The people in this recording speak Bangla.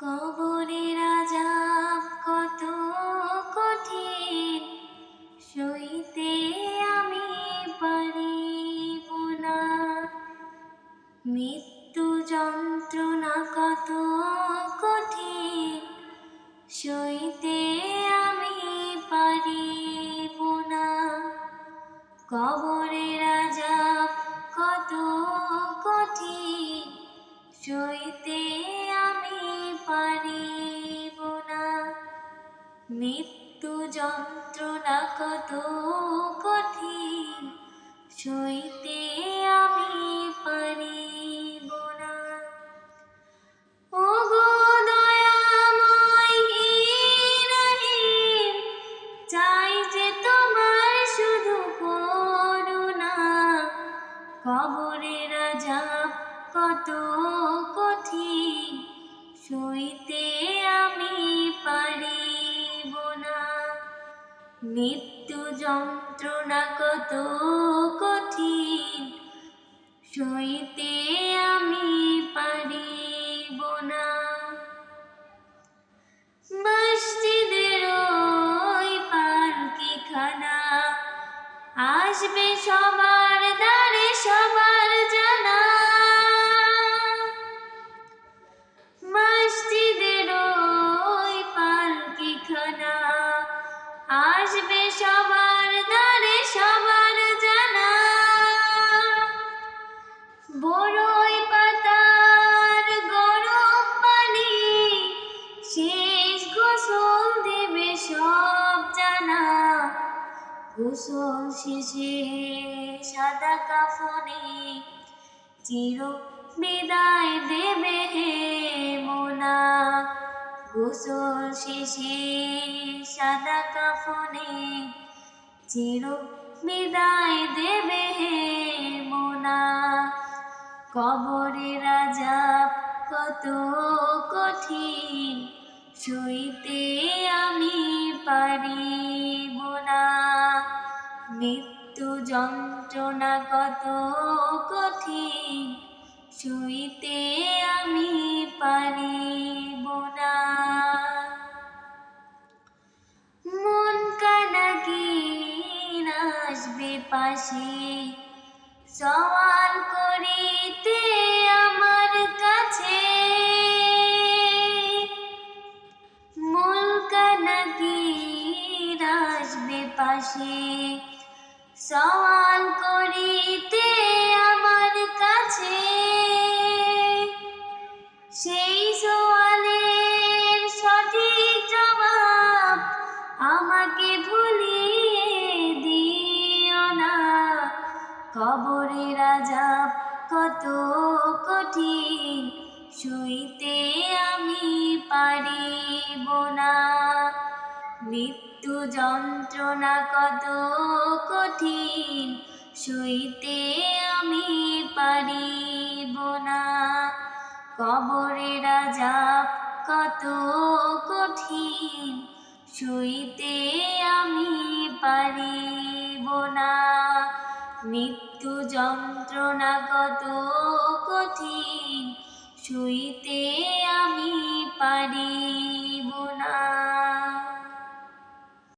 কবরে রাজা কত কঠিন, সইতে আমি পারিব না। মৃত্যু যন্ত্রণা কত কঠিন, সইতে আমি পারিব না। কবরে রাজা কত কঠিন, সইতে মৃত্যু যন্ত্রণা কত কঠিন, সইতে আমি পারিব না। চাই যে তোমার শুধু কবরে রাজা কত কঠিন, সইতে আমি পারিব না মৃত্যু যন্ত্রণা কত কঠিন। সইতে আমি পারিব না। মসজিদের ওই পালকি খানা আসবে সবার আসবে সবার দ্বারে সবার জানা। বড়ই পাতার গরম পানি, শেষ গোসল দেবে সব জানা। গোসল শেষে সাদা কাফনে চির বিদায় দেবে হে মোনা। গোসল শেষে সাদা কাফনে চির বিদায় দেবে মোনা। কবরে রাজা কত কঠিন, সইতে আমি পারিব না মৃত্যু যন্ত্রণা কত কঠিন, সইতে আমি পারিব না পাশে। সওয়াল করিতে আমার কাছে। মুলকা নাকি পাশে। সওয়াল করিতে আমার কাছে। সেই সওয়ালের কবরে রাজা কত কঠিন সইতে আমি পারিব না। মৃত্যু যন্ত্রণা কত কঠিন সইতে আমি পারিব না। কবরে রাজা কত কঠিন সইতে আমি পারিব না। মৃত্যু যন্ত্রণা কত কঠিন সইতে